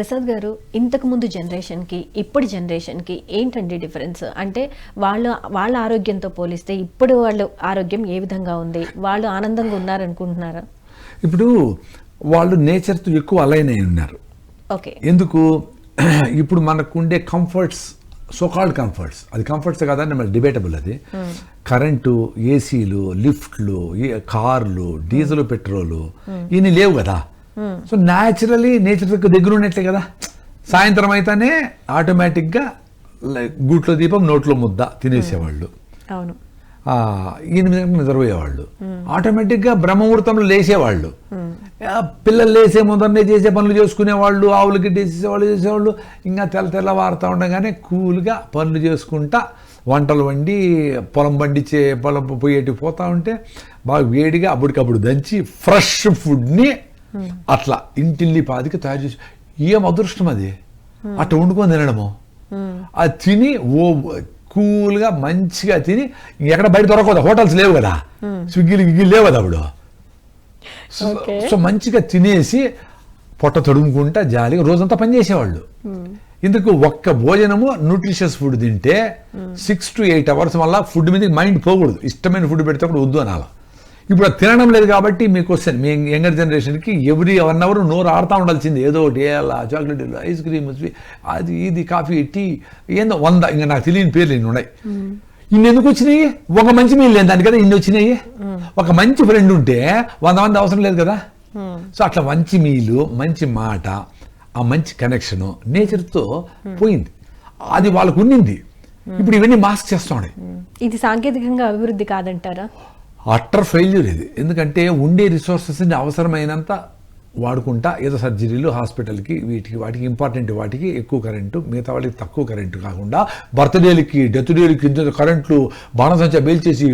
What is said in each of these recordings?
ప్రసాద్ గారు ఇంతకు ముందు జనరేషన్కి ఇప్పటి జనరేషన్కి ఏంటండి డిఫరెన్స్ అంటే వాళ్ళు వాళ్ళ ఆరోగ్యంతో పోలిస్తే ఇప్పుడు వాళ్ళ ఆరోగ్యం ఏ విధంగా ఉంది? వాళ్ళు ఆనందంగా ఉన్నారనుకుంటున్నారా? ఇప్పుడు వాళ్ళు నేచర్తో ఎక్కువ అలైన్ అయి ఉన్నారు. ఓకే. ఎందుకు? ఇప్పుడు మనకు ఉండే కంఫర్ట్స్ సోకాల్డ్ కంఫర్ట్స్ అది కంఫర్ట్స్ కాదని మన డిబేటబుల్ అది. కరెంటు ఏసీలు లిఫ్ట్లు కార్లు డీజిల్ పెట్రోలు ఇన్ని లేవు కదా. సో న్యాచురలీ నేచర్ దగ్గర ఉన్నట్లే కదా. సాయంత్రం అయితేనే ఆటోమేటిక్గా గూట్లో దీపం నోట్లో ముద్ద తినేసేవాళ్ళు. అవును. ఆ, ఎనిమిది నిద్రపోయేవాళ్ళు. ఆటోమేటిక్గా బ్రహ్మముహూర్తంలో లేచేవాళ్ళు ఆ, పిల్లలు లేసే ముందరనే చేసే పనులు చేసుకునేవాళ్ళు ఆవులకి చేసేవాళ్ళు చేసేవాళ్ళు. ఇంకా తెల్ల తెల్లవారుతూ ఉండగానే కూల్గా పనులు చేసుకుంటా వంటలు వండి పొలం పండించే పొలం పోయేటి పోతా ఉంటే బాగా వేడిగా అప్పటికప్పుడు దంచి ఫ్రెష్ ఫుడ్ని అట్లా ఇంటిల్లి పాదికి తయారు చేసి ఏం అదృష్టం అది? అట్లా వండుకొని తినడము. అది తిని ఓ కూల్గా మంచిగా తిని ఎక్కడ బయట దొరకదు హోటల్స్ లేవు కదా. స్విగ్గీలు గిగ్గీలు లేవు కదా అప్పుడు. సో మంచిగా తినేసి పొట్ట తడుముకుంటా జాలీగా రోజంతా పనిచేసేవాళ్ళు ఇందుకు ఒక్క భోజనము న్యూట్రిషియస్ ఫుడ్ తింటే సిక్స్ టు ఎయిట్ అవర్స్ వల్ల ఫుడ్ మీద మైండ్ పోకూడదు. ఇష్టమైన ఫుడ్ పెడితే కూడా వద్దు అనాల. ఇప్పుడు తినడం లేదు కాబట్టి మీకు వస్తాను మీ యంగర్ జనరేషన్కి ఎవ్రీ వన్ అవర్ నోరు ఆడుతూ ఉండాల్సింది. ఏదో ఒకటి ఏలా చాక్లెట్ ఐస్ క్రీమ్ అది ఇది కాఫీ టీ ఏందో వంద. ఇంకా నాకు తెలియని పేర్లు ఇన్ని ఉన్నాయి. ఇన్ని ఎందుకు వచ్చినాయి? ఒక మంచి మీల్ లేదు దాని కదా ఇన్ని వచ్చినాయి. ఒక మంచి ఫ్రెండ్ ఉంటే వంద మంది అవసరం లేదు కదా. సో అట్లా మంచి మీలు మంచి మాట ఆ మంచి కనెక్షను నేచర్తో పోయింది. అది వాళ్ళకు ఉండింది ఇప్పుడు ఇవన్నీ మాస్క్ చేస్తూ ఉన్నాయి. ఇది సాంకేతికంగా అభివృద్ధి కాదంటారా? అట్టర్ ఫెయిల్యూర్ ఇది. ఎందుకంటే ఉండే రిసోర్సెస్ని అవసరమైనంత వాడుకుంటా ఏదో సర్జరీలు హాస్పిటల్కి వీటికి వాటికి ఇంపార్టెంట్ వాటికి ఎక్కువ కరెంటు మిగతా వాళ్ళకి తక్కువ కరెంటు కాకుండా బర్త్డేలకి డెత్ డేలకి ఇంత కరెంట్లు బాణసంచా బేల్చేసి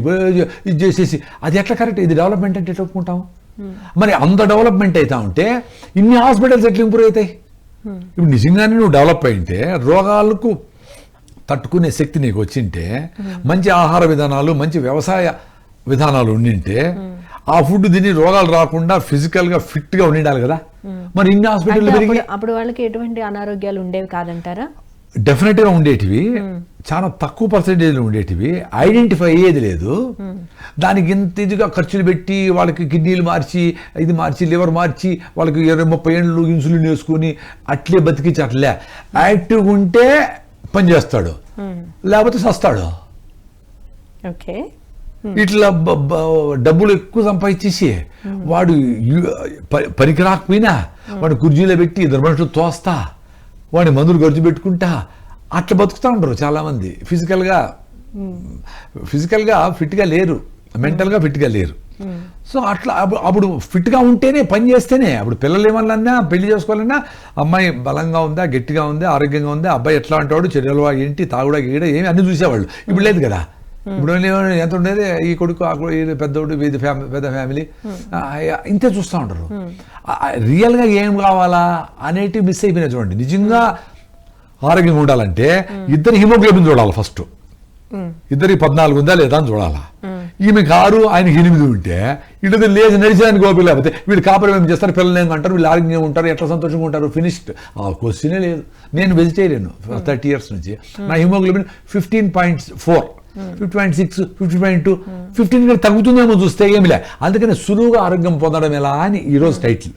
ఇది చేసేసి అది ఎట్లా కరెక్ట్ ఇది డెవలప్మెంట్ అంటే ఎట్లా ఒప్పుకుంటాం మరి అంత డెవలప్మెంట్ అవుతా ఉంటే ఇన్ని హాస్పిటల్స్ ఎట్లా ఇంప్రూవ్ అవుతాయి? ఇప్పుడు నిజంగానే నువ్వు డెవలప్ అయింటే రోగాలకు తట్టుకునే శక్తి నీకు వచ్చింటే మంచి ఆహార విధానాలు మంచి వ్యవసాయ విధానాలు ఉండింటే ఆ ఫుడ్ తిని రోగాలు రాకుండా ఫిజికల్గా ఫిట్గా ఉండాలి కదా. మరి ఇన్ని హాస్పిటల్ పెరిగి అప్పుడు వాళ్ళకి ఎటువంటి అనారోగ్యాలు ఉండేవి కాదంటారా? డెఫినెట్గా ఉండేటివి. చాలా తక్కువ పర్సెంటేజ్ ఉండేటివి. ఐడెంటిఫై అయ్యేది లేదు. దానికి ఇంత ఇదిగా ఖర్చులు పెట్టి వాళ్ళకి కిడ్నీలు మార్చి ఇది మార్చి లివర్ మార్చి వాళ్ళకి ఇరవై ముప్పై ఏళ్ళు ఇన్సులిన్ వేసుకుని అట్లే బతికించి అట్లే యాక్టివ్గా ఉంటే పని చేస్తాడు. లేకపోతే సస్తాడు. ఓకే. ఇట్లా బ- బ- డబ్బులు ఎక్కువ సంపాదించేసి వాడు యు- ప- పనికి రాకపోయినా వాడు కుర్జీలో పెట్టి ఇద్దరు మనుషులు తోస్తా వాడి మందులు ఖర్చు పెట్టుకుంటా అట్లా బతుకుతా ఉండరు చాలామంది. ఫిజికల్గా ఫిజికల్గా ఫిట్గా లేరు. మెంటల్గా ఫిట్గా లేరు. సో అట్లా అప్పుడు- అప్పుడు ఫిట్గా ఉంటేనే పని చేస్తేనే అప్పుడు పిల్లలు ఏమన్నా పెళ్ళి చేసుకోవాలన్నా అమ్మాయి బలంగా ఉందా గట్టిగా ఉందా ఆరోగ్యంగా ఉందా అబ్బాయి ఎట్లా అంటాడు చర్యలు ఏంటి తాగుడా గీడ ఏమి అన్ని చూసేవాళ్ళు. ఇప్పుడు లేదు కదా. ఇప్పుడు ఎంత ఉండేది ఈ కొడుకు ఆ కొడుకు పెద్దోడు వీధి ఫ్యామిలీ పెద్ద ఫ్యామిలీ ఇంతే చూస్తూ ఉంటారు రియల్గా ఏం కావాలా? అనేటివి మిస్ అయిపోయినాయి చూడండి. నిజంగా ఆరోగ్యంగా ఉండాలంటే ఇద్దరు హిమోగ్లోబిన్ చూడాలి ఫస్ట్ ఇద్దరికి పద్నాలుగు ఉందా లేదా అని చూడాలా? ఈమెకి ఆరు ఆయనకి ఎనిమిది ఉంటే ఇటు లేచి నడిచేదానికి గోపి లేకపోతే వీళ్ళు కాపురం ఏం చేస్తారు? పిల్లలు ఏం అంటారు? వీళ్ళు ఆరోగ్యంగా ఉంటారు? ఎట్లా సంతోషంగా ఉంటారు? ఫినిష్డ్ ఆ క్వశ్చనే లేదు. నేను వెజిటేరియన్ థర్టీ ఇయర్స్ నుంచి నా haemoglobin fifteen point four fifty point six fifty point two fifteen తగ్గుతుందేమో చూస్తే ఏమిలే అందుకని సులువుగా ఆరోగ్యం పొందడం ఎలా అని ఈరోజు టైటిల్